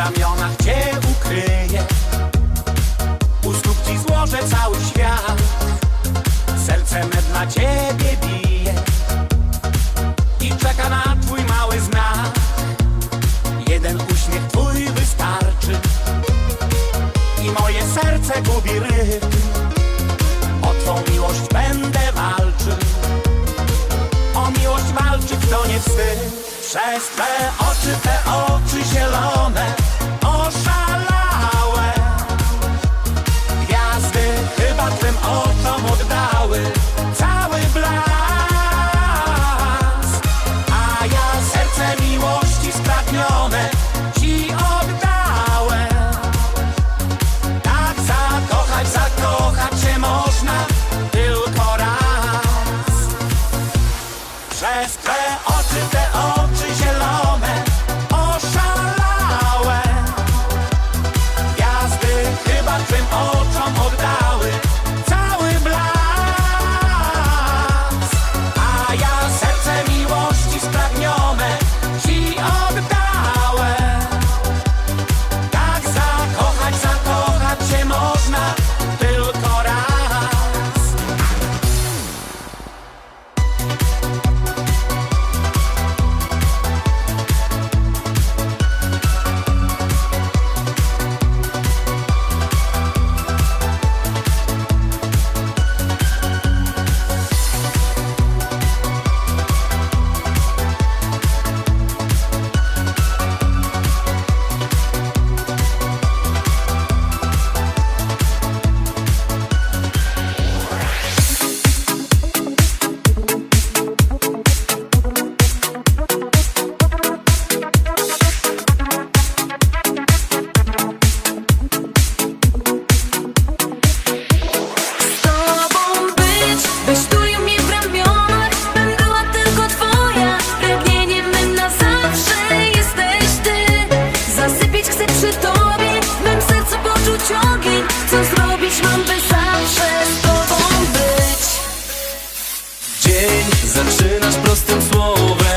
ramionach Cię ukryję U stóp Ci złożę cały świat. Serce me dla Ciebie bije. I czeka na Twój mały znak. Jeden uśmiech Twój wystarczy. I moje serce gubi rytm. O Twą miłość będę walczył. O miłość walczy, kto nie wstyd. Przez te oczy, te oczy zielone Time will blind. Dzień. Zaczynasz prostym słowem